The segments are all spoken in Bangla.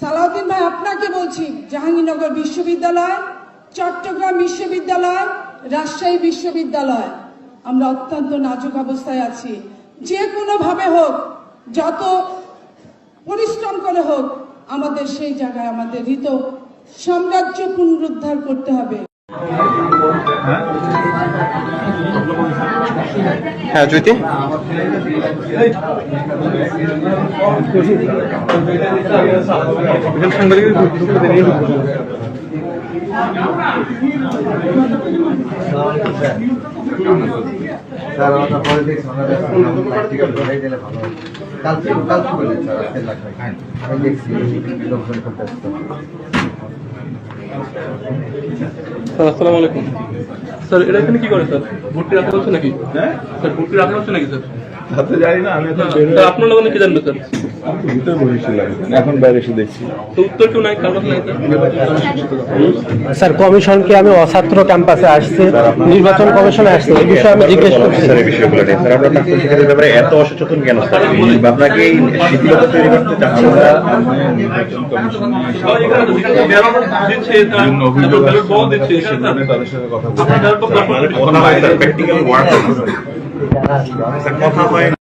সালাউদ্দিন ভাই, আপনাকে বলছি, জাহাঙ্গীরনগর বিশ্ববিদ্যালয়, চট্টগ্রাম বিশ্ববিদ্যালয়, রাজশাহী বিশ্ববিদ্যালয়। আমরা অত্যন্ত নাজুক অবস্থায় আছি। যে কোনোভাবে হোক, যত পরিশ্রম করে হোক, আমাদের সেই জায়গায় আমাদের হৃত সাম্রাজ্য পুনরুদ্ধার করতে হবে। হয় কালকে কালকে বলেন স্যার আজকে লাগবে আমি দেখছি লোকজন আসসালামু আলাইকুম। স্যার এটা এখানে কি করে স্যার? ভর্তি রাখা হচ্ছে নাকি? হ্যাঁ? স্যার ভর্তি রাখা হচ্ছে নাকি স্যার? জানি না আমি আপনার লোক কি জানবে স্যার? আমি তো ভিতরে বসেছিলাম এখন বাইরে এসে দেখছি। তো উত্তর কেউ নাই কারণ নাই স্যার স্যার কমিশনকে আমি অছাত্র ক্যাম্পাসে আসছে নির্বাচন কমিশনে আসছে এই বিষয়ে আমি জিজ্ঞেস করছি স্যার এই বিষয়গুলো নিয়ে। স্যার আপনার ছাত্র শিক্ষার্থীর ব্যাপারে এত অসচেতন কেন? স্যার আপনাকে শিথিলতা তৈরি করতে না? নির্বাচন কমিশন তাদের সাথে কথা কথা হয় স্যার প্র্যাকটিক্যাল ওয়ার্ক কথা হয়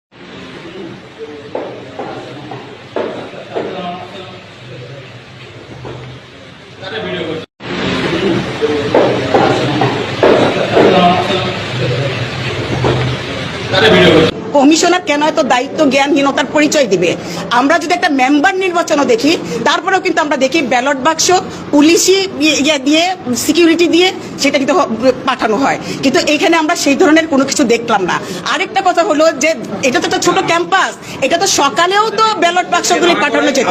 কমিশনার কেন এত দায়িত্ব জ্ঞানহীনতার পরিচয় দিবে? আমরা যদি একটা মেম্বার নির্বাচনও দেখি, তারপরেও কিন্তু আমরা দেখি ব্যালট বাক্স পুলিশি ইয়ে দিয়ে সিকিউরিটি দিয়ে সেটা কিন্তু পাঠানো হয়। কিন্তু এখানে আমরা সেই ধরনের কোনো কিছু দেখলাম না। আরেকটা কথা হলো যে, এটা তো একটা ছোট ক্যাম্পাস এটা তো সকালেও তো ব্যালট বাক্সগুলি পাঠানো যেত।